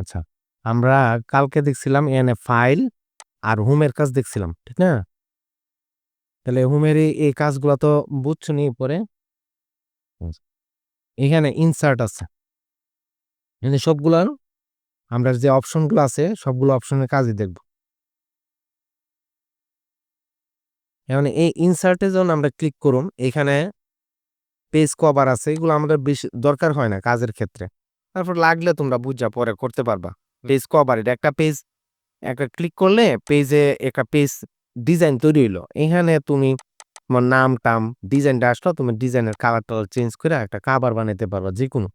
আচ্ছা আমরা কালকে দেখছিলাম এখানে ফাইল আর হোমের কাজ দেখছিলাম, ঠিক না? তাহলে হোমের এই- কাজগুলো তো বুঝছ নি পরে? এখানে ইনসার্ট আছে। এখানে সবগুলার আমরা যে অপশনগুলো আছে, সবগুলো অপশনের কাজই দেখব। এখন এই ইনসার্টে যখন আমরা ক্লিক করুম এখানে পেজ কভার আছে, এগুলো আমাদের বেশি দরকার হয় না কাজের ক্ষেত্রে। তারপর লাগলে তোমরা বুঝা পরে করতে পারবা। পেজ কভার এটা একটা পেজ একটা ক্লিক করলে পেজে একটা পেজ ডিজাইন তৈরি হইল। এখানে তুমি তোমার নাম টাম ডিজাইনটা আসলো তুমি ডিজাইনের কালার টালার চেঞ্জ করে একটা কাভার বানাইতে পারবা যে কোনো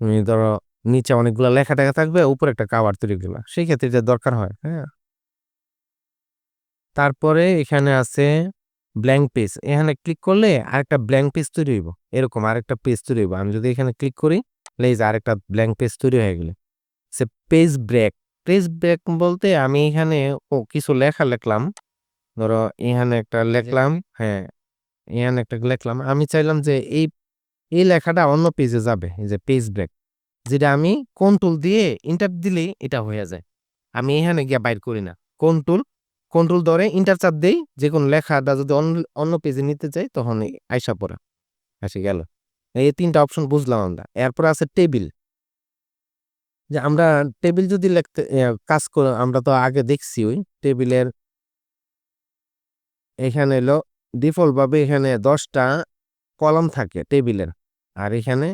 তুমি ধরো নিচে অনেকগুলো লেখা টেখা থাকবে উপরে একটা কাভার তৈরি করলা সেই ক্ষেত্রে এটা দরকার হয় হ্যাঁ। তারপরে এখানে আছে ব্ল্যাঙ্ক পেজ এখানে ক্লিক করলে আরেকটা ব্ল্যাঙ্ক পেজ তৈরি হইব। এরকম আরেকটা পেজ তৈরি হইব। আমি যদি এখানে ক্লিক করি যে আরেকটা ব্ল্যাঙ্ক পেজ তৈরি হয়ে গেলে। সে পেজ ব্রেক পেজ ব্রেক বলতে আমি এখানে ও কিছু লেখা লিখলাম। ধরো এখানে একটা লিখলাম হ্যাঁ এখানে একটা লিখলাম। আমি চাইলাম যে এই এই লেখাটা অন্য পেজে যাবে এই যে পেজ ব্রেক যেটা আমি কন্ট্রোল দিয়ে ইন্টার দিলেই এটা হয়ে যায়। আমি এখানে গিয়ে বাইর করি না। কন্ট্রোল কন্ট্রোল ধরে ইন্টার চাপ দেই। যে কোনো লেখাটা যদি অন্য অন্য পেজে নিতে চাই তখন আইসা পড়া। আসি গেল। এই তিনটা অপশন বুঝলাম আমরা। এরপর আছে টেবিল যে আমরা টেবিল যদি লিখতে কাজ করে, আমরা তো আগে দেখছি ওই টেবিলের এখানে এলো ডিফল্ট ভাবে এখানে দশটা কলম থাকে টেবিলের আর এখানে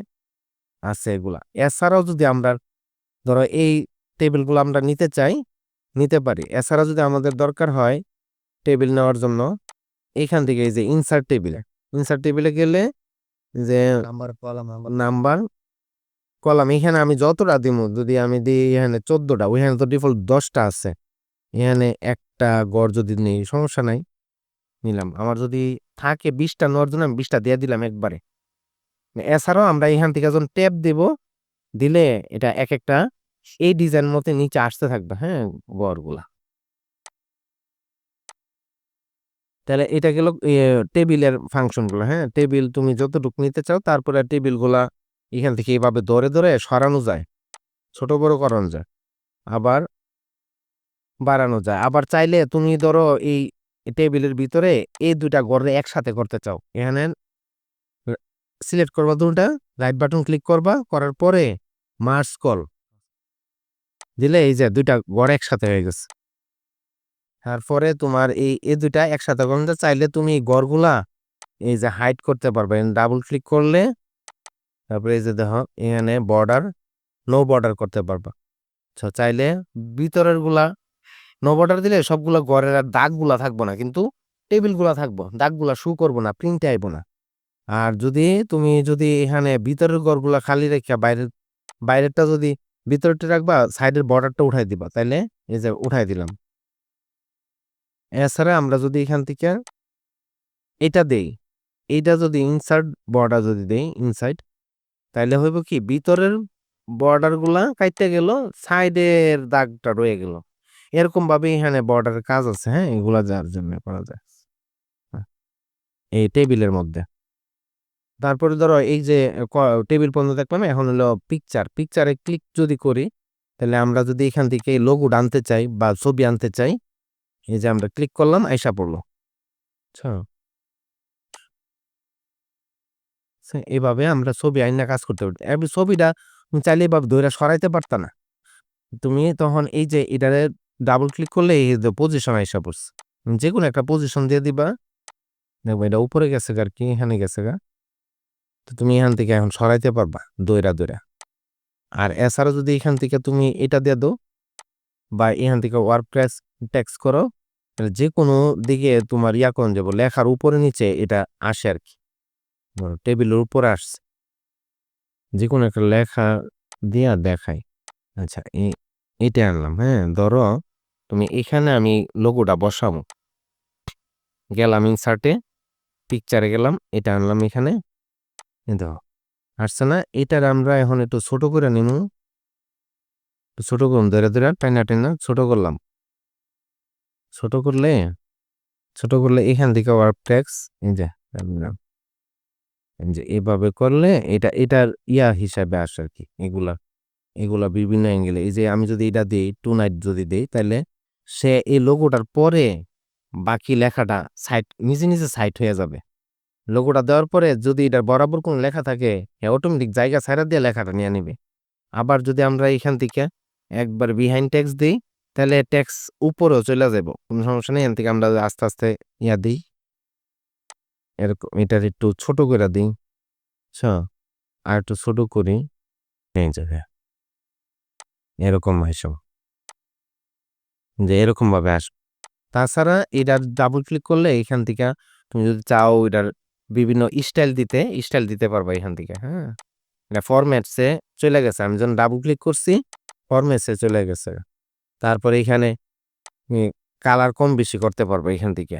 আছে এগুলা। এছাড়াও যদি আমরা ধরো এই টেবিলগুলো আমরা নিতে চাই, নিতে পারি। এছাড়া যদি আমাদের দরকার হয় টেবিল নেওয়ার জন্য, এখান থেকে এই যে ইনসার্ট টেবিলে ইনসার্ট টেবিলে গেলে যে নাম্বার কলাম নাম্বার কলাম এখানে আমি যতটা দিব যদি আমি দিই এখানে চোদ্দটা ওইখানে তো ডিফল্ট দশটা আছে। এখানে একটা গড় যদি নেই সমস্যা নাই নিলাম। আমার যদি থাকে বিশটা নেওয়ার জন্য আমি বিশটা দিয়ে দিলাম একবারে। এছাড়াও আমরা এখান থেকে যখন ট্যাপ দেব দিলে এটা এক একটা এই ডিজাইন মতে নিচে আসতে থাকবে হ্যাঁ গড়গুলা। তাহলে এটা গেল টেবিলের ফাংশনগুলো হ্যাঁ? টেবিল তুমি যতটুকু নিতে চাও, তারপরে টেবিলগুলা এখান থেকে এইভাবে ধরে ধরে সরানো যায়। ছোট, বড় করানো যায়। আবার বাড়ানো যায়। আবার চাইলে তুমি ধরো এই টেবিলের ভিতরে এই দুইটা গড়ে একসাথে করতে চাও। এখানে সিলেক্ট করবা দুটা, রাইট বাটন ক্লিক করবা, করার পরে মার্স কল দিলে এই যে দুইটা গড় একসাথে হয়ে গেছে। তারপরে তোমার এই এই দুইটা একসাথে করতে চাইলে তুমি এই গড়গুলা এই যে হাইড করতে পারবে। ডাবল ক্লিক করলে তারপরে এই যে দেখো, এখানে বর্ডার নো বর্ডার করতে পারবা। আচ্ছা চাইলে ভিতরেরগুলা নো বর্ডার দিলে সবগুলা গড়ের আর দাগগুলা থাকব না। কিন্তু টেবিলগুলা থাকব। দাগগুলা শু করব না প্রিন্ট আইবো না। আর যদি তুমি যদি এখানে ভিতরের গড়গুলা খালি রেখে বাইরের, বাইরেরটা যদি ভিতরটা রাখবা সাইডের বর্ডারটা উঠাই দিবা। তাইলে এই যে উঠাই দিলাম। এছাড়া আমরা যদি এখান থেকে এটা দেই এইটা যদি ইনসার্ট বর্ডার যদি দেই ইনসাইড তাইলে হইব কি? ভিতরের বর্ডারগুলা কাইতে গেল সাইডের দাগটা রয়ে গেল। এরকম ভাবে এখানে বর্ডারের কাজ আছে হ্যাঁ? এগুলা যার জন্য করা যায়। এই টেবিলের মধ্যে। তারপরে ধরো এই যে টেবিল পর্যন্ত দেখলাম, এখন হলো পিকচার পিকচারে ক্লিক যদি করি তাহলে আমরা যদি এখান থেকে লোগো আনতে চাই বা ছবি আনতে চাই এই যে আমরা ক্লিক করলাম, আইসা পড়ল। আচ্ছা। এভাবে আমরা ছবি আইনা কাজ করতে পারি ছবিটা চাইলে এভাবে ধরে সরাইতে পারতা না। তুমি তখন এই যে এটারে ডাবল ক্লিক করলে এই যে পজিশন আইসা পড়ছে। যে কোনো একটা পজিশন দিয়ে দিবা। দেখব এটা উপরে গেছে আর কি, এখানে গেছে গা। তো তুমি এখান থেকে এখন সরাইতে পারবা দইরা দইরা আর এছাড়া যদি এখান থেকে তুমি এটা দিয়ে দাও বা এখান থেকে ওয়ার্ক প্রেস টেক্সট করো যে কোনো দিকে তোমার ইয়া করুন যাব, লেখার উপরে নিচে এটা আসে আর কি। টেবিলের উপরে আসছে। যে কোনো একটা লেখা দিয়া দেখাই। আচ্ছা এটা আনলাম হ্যাঁ ধরো তুমি এখানে আমি লোগোটা বসাবো। গেলাম ইনসার্টে পিকচারে গেলাম, এটা আনলাম এখানে। দেখো আসছে না, এটার আমরা এখন একটু ছোট করে একটু ছোট করুন ধরে ধরে টাইনা টাইনা ছোট করলাম। ছোট করলে ছোট করলে এখান থেকে ওয়ার্ক ট্যাক্স এই যে যে এভাবে করলে এটা, এটার ইয়া হিসাবে আসে আর কি, এগুলা এগুলা বিভিন্ন অ্যাঙ্গেলে এই যে আমি যদি এটা দিই টু নাইট যদি দিই তাহলে সে এই লোগোটার পরে বাকি লেখাটা সাইড নিজে নিজে সাইড হয়ে যাবে। লোগোটা দেওয়ার পরে যদি এটা বরাবর কোনো লেখা থাকে অটোমেটিক জায়গা ছাড়া দিয়ে লেখাটা নিয়ে নিবে। আবার যদি আমরা এখান থেকে একবার বিহাইন্ড ট্যাক্স দিই, তাহলে ট্যাক্স উপরেও চলে যাব। কোনো সমস্যা নেই, এখান থেকে আমরা আস্তে আস্তে ইয়া দিই। এরকম এটার একটু ছোট করে দিই। আচ্ছা আর একটু ছোট করি। এই জায়গায় এরকম হিসাব যে এরকম ভাবে আসবে তাছাড়া এটার ডাবল ক্লিক করলে এখান থেকে তুমি যদি চাও এটার বিভিন্ন স্টাইল দিতে স্টাইল দিতে পারবা এখান থেকে হ্যাঁ? এটা ফরম্যাটসে চলে গেছে। আমি যখন ডাবল ক্লিক করছি ফরম্যাটসে চলে গেছে। তারপরে এখানে কালার কম বেশি করতে পারবে এখান থেকে।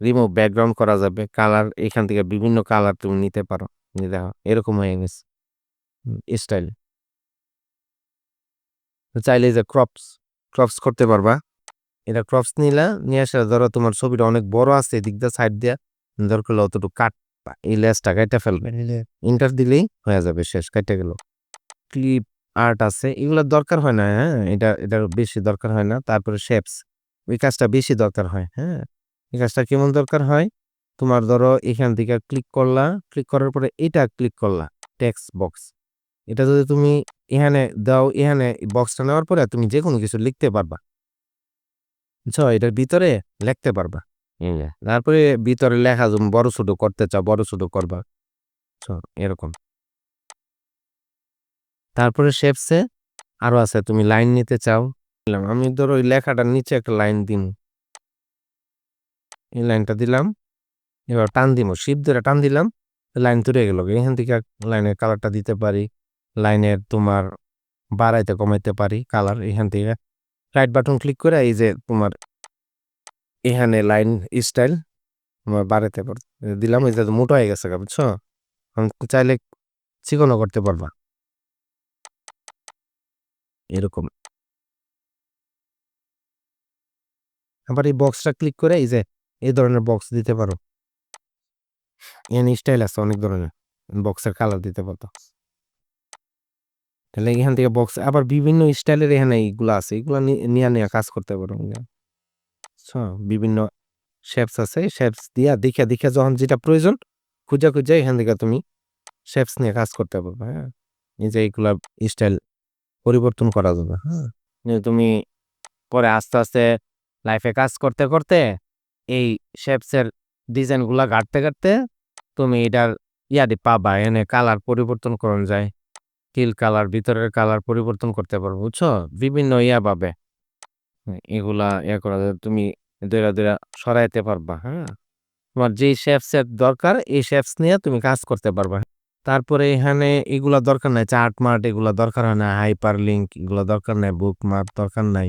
রিমুভ ব্যাকগ্রাউন্ড করা যাবে। কালার এখান থেকে বিভিন্ন কালার তুমি নিতে পারো। দেখো এরকম হয়ে গেছে। স্টাইল চাইলে যে ক্রপস ক্রপস করতে পারবা। এটা ক্রপস নিলা নিয়ে আসা ধরো তোমার ছবিটা অনেক বড় আছে এদিক দিয়ে সাইড দিয়ে। দরকার হলে অতটুকু কাটবা এই লেসটা কাটা ফেলবে। ইন্টার দিলেই হয়ে যাবে শেষ কাটে গেল। ক্লিপ আর্ট আছে এগুলোর দরকার হয় না হ্যাঁ? এটা এটার বেশি দরকার হয় না। তারপরে শেপস ওই কাজটা বেশি দরকার হয় হ্যাঁ? এই কাজটা কেমন দরকার হয়? তোমার ধরো এখান থেকে ক্লিক করলা, ক্লিক করার পরে এটা ক্লিক করলা, টেক্সট বক্স। এটা যদি তুমি এখানে দাও, এখানে বক্সটা নেওয়ার পরে তুমি যে কোনো কিছু লিখতে পারবা। বুঝছ? এটার ভিতরে লিখতে পারবা। তারপরে ভিতরে লেখা বড় ছোট করতে চাও, বড় ছোট করবা। এরকম। তারপরে শেপসে আরও আছে, তুমি লাইন নিতে চাও। আমি ধরো ওই লেখাটার নিচে একটা লাইন দিন। এই লাইনটা দিলাম, এবার টান দিব শিপ ধরে টান দিলাম লাইন তুলে গেল, এখান থেকে লাইনের কালারটা দিতে পারি লাইনের তোমার বাড়াইতে কমাইতে পারি কালার এখান থেকে। রাইট বাটন ক্লিক করে এই যে তোমার এখানে লাইন স্টাইল তোমার বাড়াইতে পার। দিলাম, এই যে মোটা হয়ে গেছে বুঝছ? চাইলে চিকনও করতে পারবা। এরকম। আবার এই বক্সটা ক্লিক করে এই যে, এই ধরনের বক্স দিতে পারো। এখানে স্টাইল আছে, অনেক ধরনের। বক্সের কালার দিতে পারতো তাহলে এখান থেকে বক্স আবার বিভিন্ন স্টাইলের এখানে এইগুলো আছে, এগুলো নিয়ে নিয়ে কাজ করতে পারো। বিভিন্ন শেপস আছে শেপস দিয়া দেখে দেখে যখন যেটা প্রয়োজন, খুঁজে খুঁজে এখান থেকে তুমি শেপস নিয়ে কাজ করতে পারবে হ্যাঁ? এই যে এইগুলা স্টাইল পরিবর্তন করা যাবে হ্যাঁ। তুমি পরে আস্তে আস্তে লাইফে কাজ করতে করতে এই শেপসের ডিজাইনগুলা ঘাটতে ঘাটতে তুমি এটার ইয়াদি পাবা, এনে কালার পরিবর্তন করন যায়। টিল কালার ভিতরের কালার পরিবর্তন করতে পারব বুঝছ? বিভিন্ন ইয়া পাবে। এগুলা ইয়া করা যায়, তুমি দৈরা দৈরা সরাইতে পারবা হ্যাঁ। তোমার যে শেপসের দরকার, এই শেপস নিয়ে তুমি কাজ করতে পারবা। তারপরে এখানে এগুলা দরকার নাই চার্ট মার্ট এগুলা দরকার হয় না হাইপার লিঙ্ক এগুলা দরকার নাই বুক মার্ক দরকার নাই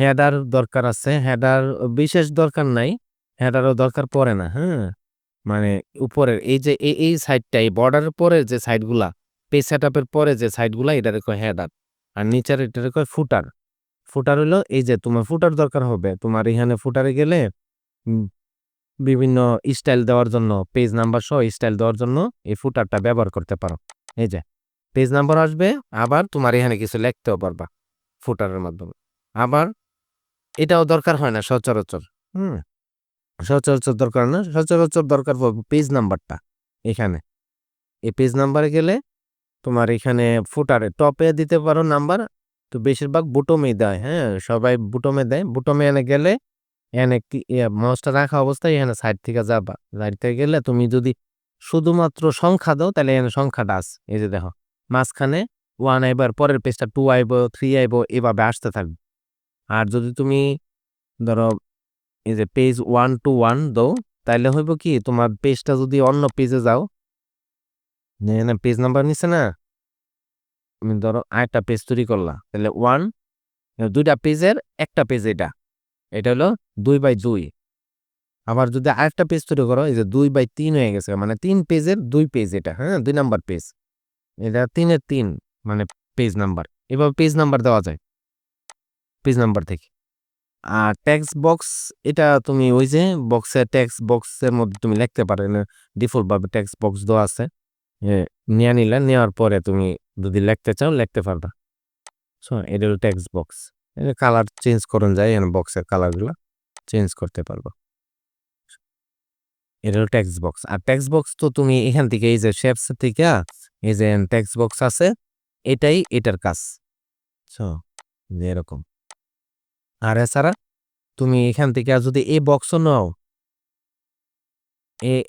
হেডার দরকার আছে হেডার বিশেষ দরকার নাই হেডারও দরকার পড়ে না হ্যাঁ। মানে উপরের এই যে এই সাইডটা এই বর্ডারের পরে যে সাইডগুলা পেজ সেটআপের পরে যে সাইডগুলা এটা কয় হেডার আর নিচের এটা কয় ফুটার। ফুটার হলো এই যে তোমার ফুটার দরকার হবে তোমার এখানে ফুটারে গেলে বিভিন্ন স্টাইল দেওয়ার জন্য পেজ নাম্বার সহ স্টাইল দেওয়ার জন্য এই ফুটারটা ব্যবহার করতে পারো। এই যে পেজ নাম্বার আসবে, আবার তোমার এখানে কিছু লিখতেও পারবা ফুটারের মাধ্যমে। আবার এটাও দরকার হয় না, সচরাচর, হুম, সচরাচর দরকার না, সচরাচর দরকার পেজ নাম্বারটা এখানে। এই পেজ নাম্বারে গেলে তোমার এখানে ফুটারে টপে দিতে পারো নাম্বার তো বেশিরভাগ বুটমে দেয় হ্যাঁ সবাই বুটমে দেয়। বুটমে এনে গেলে এনে মাউসটা রাখা অবস্থায় এখানে সাইড থেকে যাবা। সাইড থেকে গেলে তুমি যদি শুধুমাত্র সংখ্যা দাও, তাহলে এখানে সংখ্যাটা আস এই যে দেখো, মাঝখানে ওয়ান আইবার, পরের পেজটা টু আইব থ্রি আইব, এভাবে আসতে থাকবে। আর যদি তুমি ধরো এই যে পেজ ওয়ান টু ওয়ান দাও তাইলে হইব কি, তোমার পেজটা যদি অন্য পেজে যাও এখানে পেজ নাম্বার নিচ্ছে না, তুমি ধরো আরেকটা পেজ তৈরি করলা, তাহলে ওয়ান দুইটা পেজের একটা পেজ এটা। এটা হলো দুই বাই দুই। আবার যদি আরেকটা পেজ তৈরি করো, এই যে দুই বাই তিন হয়ে গেছে মানে তিন পেজের দুই পেজ এটা হ্যাঁ? দুই নাম্বার পেজ এটা তিনের তিন মানে পেজ নাম্বার এভাবে পেজ নাম্বার দেওয়া যায় পেজ নাম্বার থেকে। আর ট্যাক্স বক্স এটা তুমি ওই যে বক্সের ট্যাক্স বক্সের মধ্যে তুমি লিখতে পারো না ভাবে ট্যাক্স বক্স দেওয়া আছে। নিয়ে নিলে, নেওয়ার পরে তুমি যদি লিখতে চাও, লিখতে পারবা। সো এটা হলো টেক্সট বক্স কালার চেঞ্জ করুন যায় এখানে বক্সের কালারগুলো চেঞ্জ করতে পারব। এটা হলো টেক্সট বক্স আর টেক্সট বক্স তো তুমি এখান থেকে, এই যে শেপস থেকে, এই যে টেক্সট বক্স আছে, এটাই এটার কাজ। এরকম। আর এছাড়া তুমি এখান থেকে যদি এই বক্সও নাও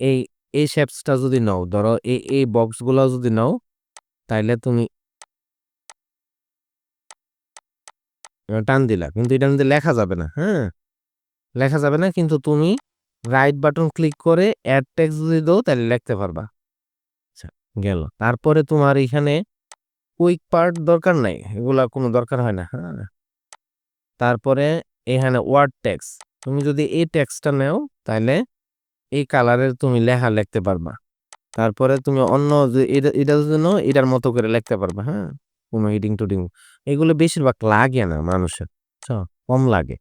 এই এই শেপসটা যদি নাও, ধরো এই এই বক্সগুলো যদি নাও, তাইলে তুমি টান দিলা, কিন্তু এটা মধ্যে লেখা যাবে না হ্যাঁ? লেখা যাবে না, কিন্তু তুমি রাইট বাটন ক্লিক করে অ্যাড টেক্সট যদি দাও, তাহলে লিখতে পারবা। আচ্ছা গেল। তারপরে তোমার এখানে কুইক পার্ট দরকার নাই, এগুলা কোনো দরকার হয় না হ্যাঁ? তারপরে এখানে ওয়ার্ড ট্যাক্স তুমি যদি এই ট্যাক্সটা নেও, তাহলে এই কালারের তুমি লেখা লিখতে পারবা। তারপরে তুমি অন্য এটা এটা নাও, এটার মতো করে লিখতে পারবা হ্যাঁ? কোনো হিডিং টুডিং এগুলো বেশিরভাগ লাগে না মানুষের কম লাগে,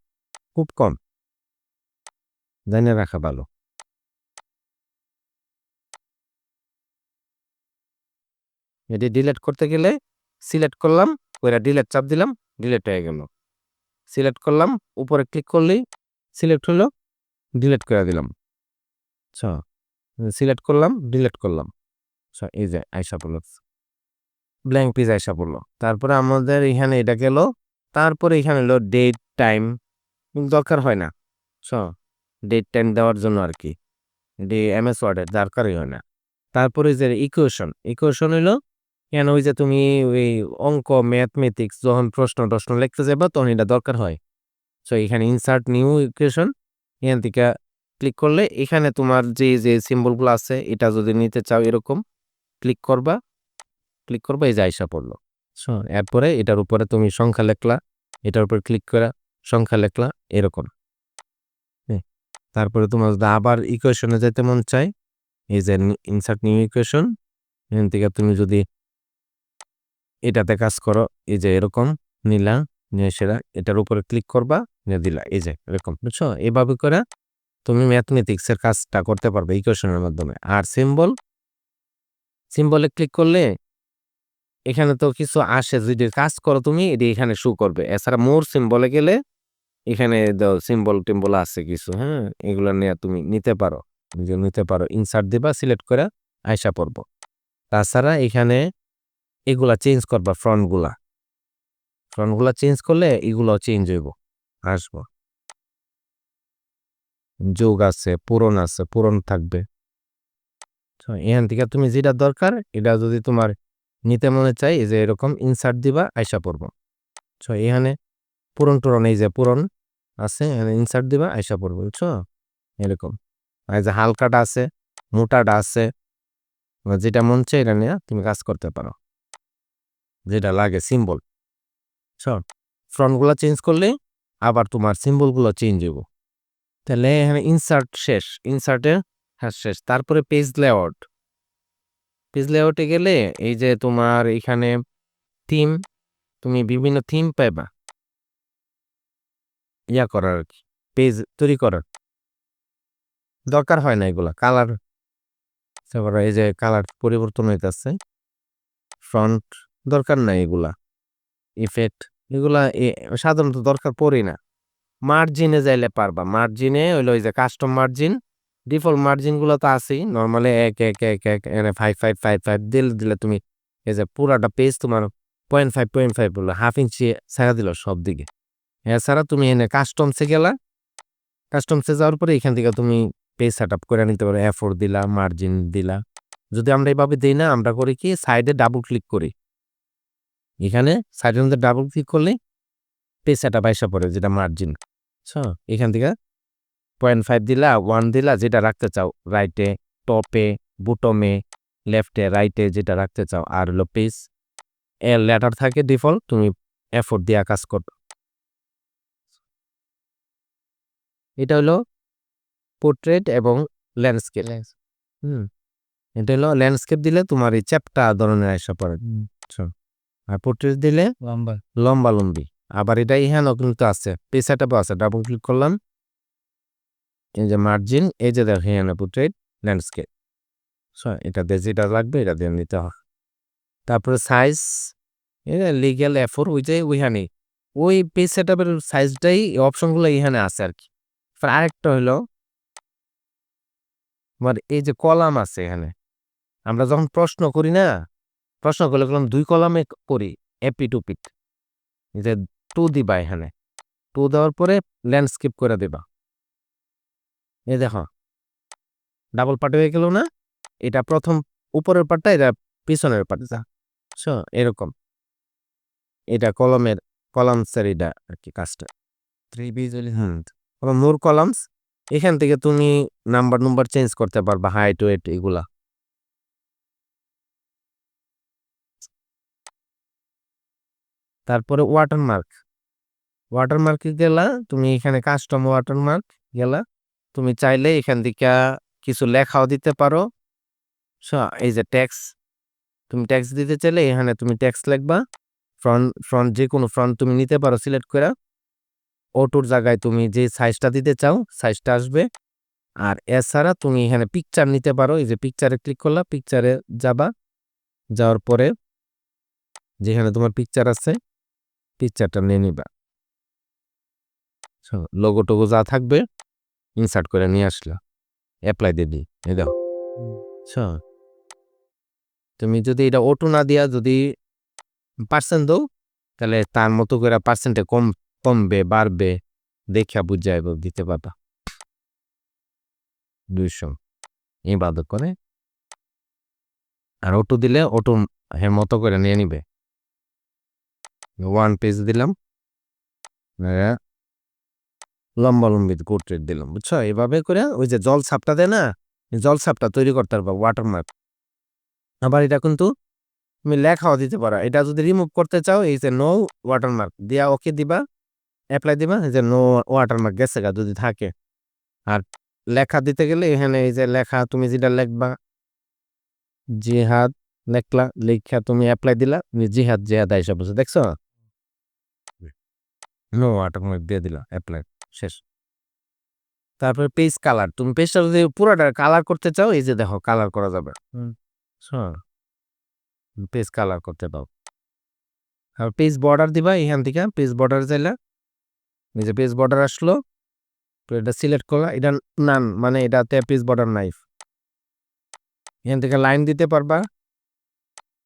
খুব কম। জানে রাখা ভালো। এটি ডিলিট করতে গেলে সিলেক্ট করলাম ওইটা ডিলেট চাপ দিলাম ডিলেট হয়ে গেল। সিলেক্ট করলাম, উপরে ক্লিক করলেই সিলেক্ট হলো ডিলেট করে দিলাম। আচ্ছা সিলেক্ট করলাম ডিলেট করলাম। আচ্ছা এই যে আইসা ব্ল্যাঙ্ক পেজ আইসা পড়ল। তারপরে আমাদের এখানে এটা গেল। তারপরে এখানে হলো ডেট টাইম দরকার হয় না। ছ ডেট টাইম দেওয়ার জন্য আর কি। ডে এম এস ওয়ার্ডের দরকারই হয় না। তারপরে যে ইকুয়েশন ইকুয়েশন হইল, কেন ওই যে তুমি ওই অঙ্ক ম্যাথমেটিক্স যখন প্রশ্ন টশ্ন লিখতে যাবা, তখন এটা দরকার হয়। সো এখানে ইনসার্ট নিউ ইকুয়েশন এখান থেকে ক্লিক করলে এখানে তোমার যে যে সিম্বলগুলো আছে, এটা যদি নিতে চাও এরকম ক্লিক করবা। ক্লিক করবা, এই যে আইসা পড়ল। এরপরে এটার উপরে তুমি সংখ্যা লেখলা, এটার উপর ক্লিক করা সংখ্যা লেখলা, এরকম। তারপরে তোমার যদি আবার ইকুয়েশনে যেতে মন চাই এই যে ইনসার্ট নিউ ইকুয়েশন এখান থেকে তুমি যদি এটাতে কাজ করো, এই যে এরকম, নিলা, নিয়ে সেরা, এটার উপরে ক্লিক করবা, নিয়ে দিলা, এই যে এরকম, বুঝছ? এভাবে করে তুমি ম্যাথমেটিক্সের কাজটা করতে পারবে ইকুয়েশনের মাধ্যমে। আর সিম্বল সিম্বলে ক্লিক করলে এখানে তো কিছু আসে, যদি কাজ করো তুমি, এটি এখানে শু করবে। এছাড়া মোর সিম্বলে গেলে, এখানে সিম্বল টিম্বল আছে কিছু হ্যাঁ? এগুলো নিয়ে তুমি নিতে পারো। নিতে পারো ইনসার্ট দিবা সিলেক্ট করে আয়সা পড়ব। তাছাড়া এখানে এগুলা চেঞ্জ করবা ফ্রন্টগুলা ফ্রন্টগুলা চেঞ্জ করলে এগুলো চেঞ্জ হইব, আসব। যোগ আছে, পূরণ আছে, পূরণ থাকবে। এখান থেকে তুমি যেটা দরকার, এটা যদি তোমার নিতে মনে চাই যে এরকম ইনসার্ট দিবা আয়সা পড়ব। তো এখানে পূরণ টুরন এই যে পূরণ আছে, এখানে ইনসার্ট দিবা আয়সা পড়ব, বুঝছ? এরকম। আর যে হালকাটা আছে, মোটাটা আছে যেটা মন চাই এটা নিয়ে তুমি কাজ করতে পারো। যেটা লাগে সিম্বল শর্ট ফ্রন্টগুলো চেঞ্জ করলে আবার তোমার সিম্বলগুলো চেঞ্জ হইব। তাহলে এখানে ইনসার্ট শেষ ইনসার্টের হ্যাঁ শেষ। তারপরে পেজ লেআউট পেজ লেআউটে গেলে এই যে তোমার এখানে থিম তুমি বিভিন্ন থিম পাইবা। ইয়া করার আর কি পেজ তৈরি করার। দরকার হয় না এগুলা কালার তারপরে এই যে কালার পরিবর্তন হইতেছে। ফ্রন্ট দরকার নাই এগুলা ইফেক্ট এগুলা সাধারণত দরকার পড়ে না। মার্জিনে যাইলে পারবা মার্জিনে হইল ওই যে কাস্টম মার্জিন ডিফল্ট মার্জিনগুলো তো আছেই। নর্মালি এক এক এক এক, এনে ফাইভ ফাইভ ফাইভ ফাইভ দিলে দিলে তুমি এই যে পুরাটা পেজ তোমার পয়েন্ট ফাইভ পয়েন্ট ফাইভ বলল হাফ ইঞ্চি ছেড়া দিল সব দিকে এছাড়া তুমি এনে কাস্টমসে গেলা। কাস্টমসে যাওয়ার পরে এখান থেকে তুমি পেজ সেট আপ করে নিতে পারো। এফোর দিলা মার্জিন দিলা। যদি আমরা এইভাবে দিই না, আমরা করি কি সাইডে ডাবল ক্লিক করি। এখানে সাইডের মধ্যে ডাবল ক্লিক করলে পেজ সেট আপ আইসা পড়ে যেটা মার্জিন আচ্ছা এখান থেকে পয়েন্ট ফাইভ দিলা ওয়ান দিলা যেটা রাখতে চাও রাইটে টপে বুটমে লেফটে রাইটে যেটা রাখতে চাও আর হলো পেজ এর লেটার থাকে ডিফল্ট তুমি এফোর্ট দিয়ে কাজ করো। এটা হলো পোর্ট্রেট এবং ল্যান্ডস্কেপ হুম এটা হলো ল্যান্ডস্কেপ দিলে তোমার এই চ্যাপটা ধরনের আসা পড়ে। আচ্ছা। আর পোর্ট্রেট দিলে লম্বা। লম্বা লম্বি আবার এটা ইহানও কিন্তু আছে পেসাটাও আছে ডাবল ক্লিক করলাম। এই যে মার্জিন এই যে দেখো এখানে পোর্ট্রেট ল্যান্ডস্কেপ সো এটা দিয়ে যেটা লাগবে, এটা দিয়ে নিতে হয় তারপরে সাইজ লিগেল এফোর ওই যে ওইখানে। ওই পেজ সেট আপের সাইজটাই অপশনগুলো এখানে আছে আর কি। আরেকটা হলো, আমার এই যে কলাম আছে এখানে। আমরা যখন প্রশ্ন করি না, প্রশ্ন করলে কলাম দুই কলামে করি এপি টু পিট যে টু দিবা এখানে। টু দেওয়ার পরে ল্যান্ডস্কেপ করে দেবা। এই দেখো। ডাবল পার্ট হয়ে গেল না? এটা প্রথম উপরের পার্টটা এটা পিছনের পার্টটা সো এরকম। এটা কলমের, কলামসের এটা আর কি কাজটা থ্রি মোর কলামস। এখান থেকে তুমি নাম্বার নাম্বার চেঞ্জ করতে পারবা হাইট ওয়েট এগুলা। তারপরে ওয়াটারমার্ক ওয়াটারমার্কে গেলা, তুমি এখানে কাস্টম ওয়াটারমার্ক গেলা। তুমি চাইলে এখান থেকে কিছু লেখাও দিতে পারো। এই যে ট্যাক্স তুমি ট্যাক্স দিতে চাইলে এখানে তুমি ট্যাক্স লিখবা। ফ্রন্ট ফ্রন্ট যে কোনো ফ্রন্ট তুমি নিতে পারো সিলেক্ট করে অটোর জায়গায় তুমি যে সাইজটা দিতে চাও সাইজটা আসবে। আর এছাড়া তুমি এখানে পিকচার নিতে পারো, এই যে পিকচারে ক্লিক করলা পিকচারে যাবা। যাওয়ার পরে যেখানে তোমার পিকচার আছে পিকচারটা নিয়ে নিবা। লোগো টোগো যা থাকবে। ইনসার্ট করে নিয়ে আসলো। অ্যাপ্লাই দিই এই দাও। আচ্ছা। তুমি যদি এটা অটো না দিয়া যদি পার্সেন্ট দাও তাহলে তার মতো করে পার্সেন্টে কম কমবে বাড়বে দেখা বুঝাইব দিতে পারবা। দুইশো। ইবাদত করে। আর অটো দিলে অটো হ্যাঁ মতো করে নিয়ে নিবে। ওয়ান পেজ দিলাম। আহ, লম্বা লম্বি কোর্ট্রেট দিলাম বুঝছ? এভাবে করে ওই যে জল ছাপটা দেয় না জল ছাপটা তৈরি করতে পারবা ওয়াটারমার্ক আবার এটা কিন্তু তুমি লেখাও দিতে পারো। এটা যদি রিমুভ করতে চাও এই যে নো ওয়াটারমার্ক দিয়া ওকে দিবা অ্যাপ্লাই দিবা এই যে নো ওয়াটারমার্ক গেছে গা যদি থাকে। আর লেখা দিতে গেলে এখানে এই যে লেখা তুমি যেটা লিখবা জিহাদ লেখলা লেখা তুমি অ্যাপ্লাই দিলা তুমি জিহাদ জিহাদ হিসাব বলছে দেখছ? নো ওয়াটারমার্ক দিয়ে দিলা অ্যাপ্লাই শেষ। তারপরে পেজ কালার তুমি পেজটা যদি পুরোটা কালার করতে চাও এই যে দেখো কালার করা যাবে। পেজ কালার করতে দাও। আর পেজ বর্ডার দিবা এখান থেকে পেজ বর্ডার চাইলা। এই যে পেজ বর্ডার আসলো তো এটা সিলেক্ট করলা এটা নান মানে এটাতে পেজ বর্ডার নাইফ এখান থেকে লাইন দিতে পারবা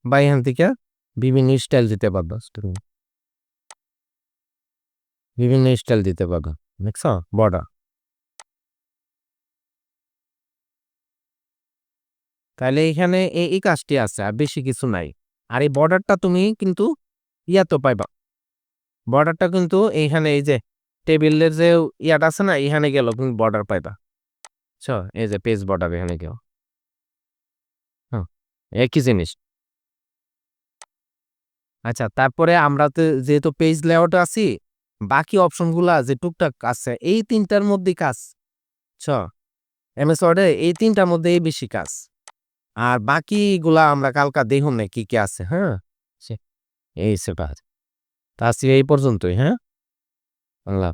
বা এখান থেকে বিভিন্ন স্টাইল দিতে পারবা। তুমি বিভিন্ন স্টাইল দিতে পারবা। দেখছ বর্ডার। তাহলে এখানে এই কাজটি আছে, আর বেশি কিছু নাই। আর এই বর্ডারটা তুমি কিন্তু ইয়া তো পাইবা। বর্ডারটা কিন্তু এইখানে এই যে টেবিলের যে ইয়াটা আছে না এখানে গেল কিন্তু বর্ডার পাইবা। চ এই যে পেজ বর্ডার এখানে গেল। হ্যাঁ একই জিনিস। আচ্ছা তারপরে আমরা তো যেহেতু পেজ লেআউট আছি বাকি অপশনগুলা যে টুকটাক আছে, এই তিনটার মধ্যে কাজ। ছ, এমএস ওয়ার্ডে এই তিনটার মধ্যে এই বেশি কাজ। আর বাকিগুলা আমরা কালকা দেখুন না কি কি আছে হ্যাঁ? এই সেটা আছে। তা এই পর্যন্তই হ্যাঁ? আল্লাহ।